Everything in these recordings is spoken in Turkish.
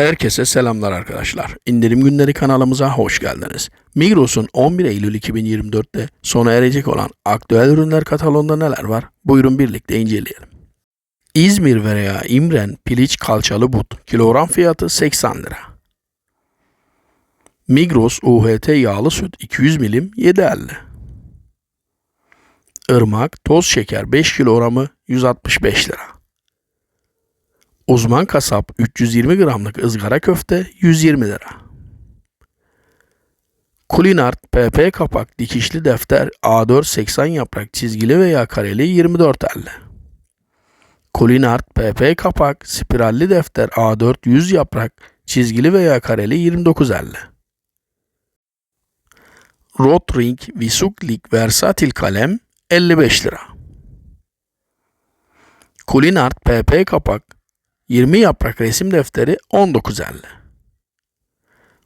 Herkese selamlar arkadaşlar. İndirim günleri kanalımıza hoş geldiniz. Migros'un 11 Eylül 2024'te sona erecek olan aktüel ürünler kataloğunda neler var? Buyurun birlikte inceleyelim. İzmir veya İmren piliç kalçalı but kilogram fiyatı 80 lira. Migros UHT yağlı süt 200 milim 7.50. Irmak toz şeker 5 kilogramı 165 lira. Uzman kasap 320 gramlık ızgara köfte 120 lira. Kulinart PP kapak dikişli defter A4 80 yaprak çizgili veya kareli 24.50. Kulinart PP kapak spiralli defter A4 100 yaprak çizgili veya kareli 29.50. Rotring Visuklik Versatil kalem 55 lira. Kulinart PP kapak 20 yaprak resim defteri 19.50.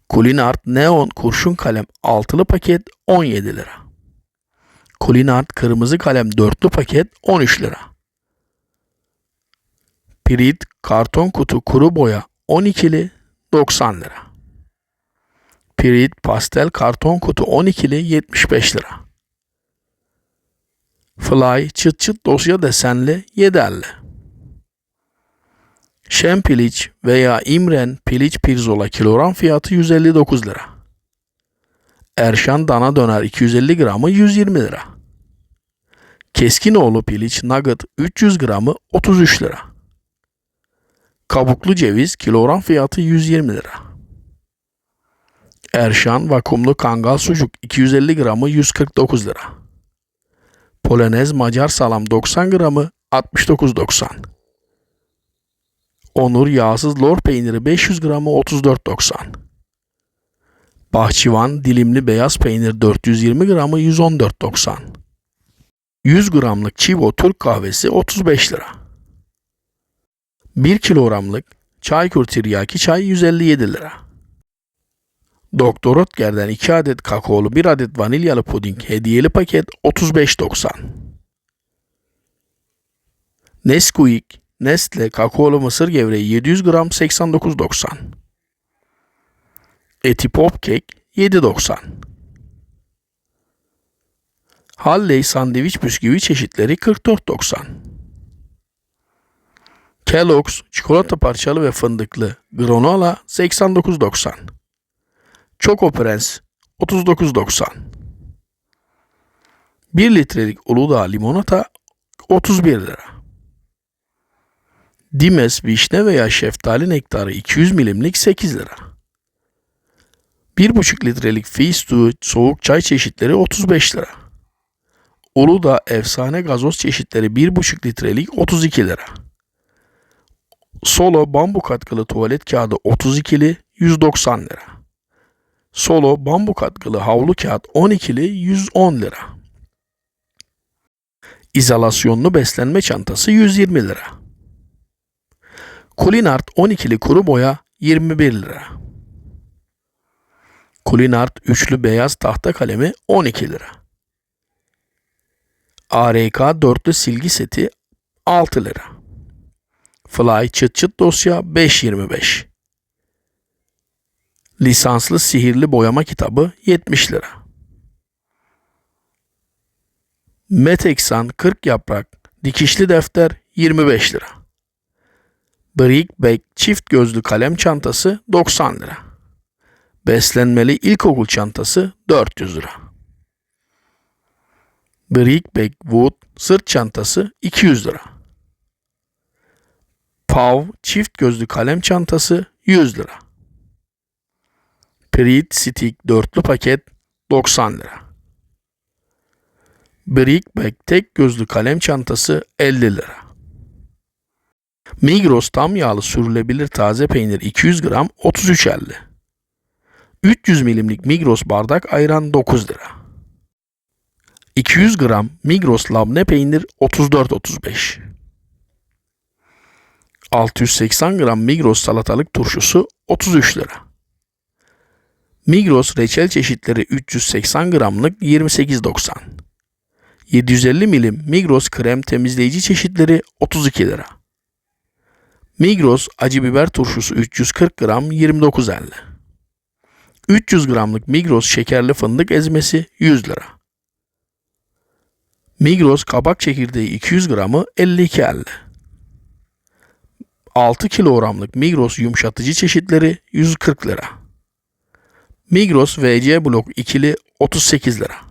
Kulinart Neon kurşun kalem altılı paket 17 lira. Kulinart kırmızı kalem dörtlü paket 13 lira. Pirit karton kutu kuru boya 12'li 90 lira. Pirit pastel karton kutu 12'li 75 lira. Fly çıt çıt dosya desenli 7.50. Şen piliç veya İmren piliç pirzola kilogram fiyatı 159 lira. Erşan dana döner 250 gramı 120 lira. Keskinoğlu piliç nugget 300 gramı 33 lira. Kabuklu ceviz kilogram fiyatı 120 lira. Erşan vakumlu kangal sucuk 250 gramı 149 lira. Polonez Macar salam 90 gramı 69.90. Onur yağsız lor peyniri 500 gramı 34.90. Bahçıvan dilimli beyaz peynir 420 gramı 114.90. 100 gramlık Çivo Türk kahvesi 35 lira. 1 kilogramlık Çaykur tiryaki çay 157 lira. Doktor Oetker'den 2 adet kakaolu 1 adet vanilyalı puding hediyeli paket 35.90. Nesquik Nestle kakaolu mısır gevreği 700 gram 89.90. Eti pop kek 7.90. Halley sandviç bisküvi çeşitleri 44.90. Kellogg's çikolata parçalı ve fındıklı granola 89.90. Choco Prens 39.90. 1 litrelik Uludağ limonata 31 lira. Dimes vişne veya şeftali nektarı 200 milimlik 8 lira. 1,5 litrelik Fistu soğuk çay çeşitleri 35 lira. Uludağ efsane gazoz çeşitleri 1,5 litrelik 32 lira. Solo bambu katkılı tuvalet kağıdı 32'li 190 lira. Solo bambu katkılı havlu kağıt 12'li 110 lira. İzolasyonlu beslenme çantası 120 lira. Kulinart 12'li kuru boya 21 lira. Kulinart üçlü beyaz tahta kalemi 12 lira. ARK dörtlü silgi seti 6 lira. Fly çıt çıt dosya 5.25. Lisanslı sihirli boyama kitabı 70 lira. Metexan 40 yaprak dikişli defter 25 lira. Brickback çift gözlü kalem çantası 90 lira. Beslenmeli ilkokul çantası 400 lira. Brickback Wood sırt çantası 200 lira. Pav çift gözlü kalem çantası 100 lira. Prit Stick dörtlü paket 90 lira. Brickback tek gözlü kalem çantası 50 lira. Migros tam yağlı sürülebilir taze peynir 200 gram 33.50. 300 milimlik Migros bardak ayran 9 lira. 200 gram Migros labne peynir 34.35. 680 gram Migros salatalık turşusu 33 lira. Migros reçel çeşitleri 380 gramlık 28.90. 750 milim Migros krem temizleyici çeşitleri 32 lira. Migros acı biber turşusu 340 gram 29.50. 300 gramlık Migros şekerli fındık ezmesi 100 lira. Migros kabak çekirdeği 200 gramı 52.50. 6 kilogramlık Migros yumuşatıcı çeşitleri 140 lira. Migros VC blok ikili 38 lira.